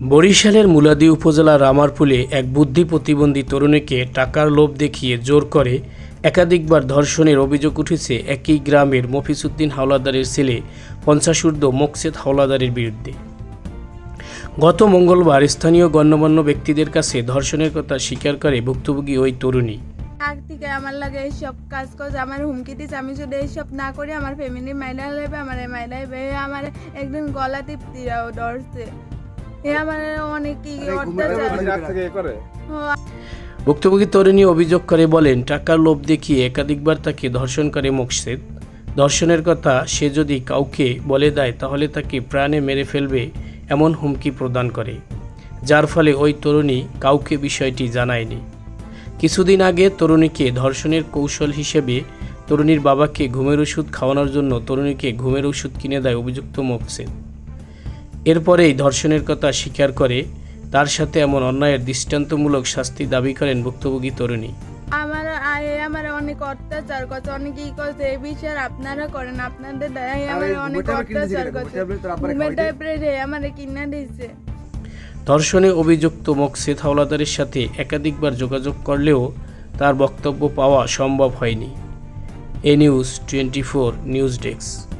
বরিশালের মুলাদি উপজেলার রামারপুলে এক বুদ্ধি প্রতিবন্ধী তরুণীকে টাকার লোভ দেখিয়ে জোর করে একাধিকবার ধর্ষণের অভিযোগ উঠেছে একই গ্রামের মফিসুদ্দিন হাওলাদারের ছেলে পঞ্চাশূর্ধ মোকসেদ হাওলাদারের বিরুদ্ধে। গত মঙ্গলবার স্থানীয় গণ্যমান্য ব্যক্তিদের কাছে ধর্ষণের কথা স্বীকার করে ভুক্তভোগী ওই তরুণী। আগ থেকে আমার লাগে এইসব কাজ করছে আমার হুমকি দিচ্ছে আমি যদি এইসব না করি আমার ফ্যামিলি মাইলা লেবে, আমার মাইলা আমার একদিন গলা টিপতি ধরছে। এ আমার অনেক কি অত্যাচার। রাত থেকে এ করে? ও, ভুক্তভোগী তরুণী অভিযোগ করে বলেন টাকার লোভ দেখিয়ে একাধিকবার তাকে ধর্ষণ করে মোকসেদ ধর্ষণের কথা সে যদি কাউকে বলে দেয় তাহলে তাকে প্রাণে মেরে ফেলবে এমন হুমকি প্রদান করে। যার ফলে ওই তরুণী কাউকে বিষয়টি জানায়নি। কিছুদিন আগে তরুণীকে ধর্ষণের কৌশল হিসেবে তরুণীর বাবাকে ঘুমের ওষুধ খাওয়ানোর জন্য তরুণীকে ঘুমের ওষুধ কিনে দেয় অভিযুক্ত মোকসেদ এরপরেই ধর্ষণের কথা স্বীকার করে তার সাথে এমন অন্যায়ের দৃষ্টান্তমূলক শাস্তি দাবি করেন ভুক্তভোগী তরুণী। আমার আয়ে আমার অনেক অত্যাচার করছে অনেক ই করছে এই বিষয়ে আপনারা করেন আপনাদের দয়ায় আমার অনেক অত্যাচার করছে। আমার কিনা দিচ্ছে ধর্ষণে অভিযুক্ত মকসেদ হাওলাদারের সাথে একাধিকবার যোগাযোগ করলেও তার বক্তব্য পাওয়া সম্ভব হয়নি। A news twenty four news desk.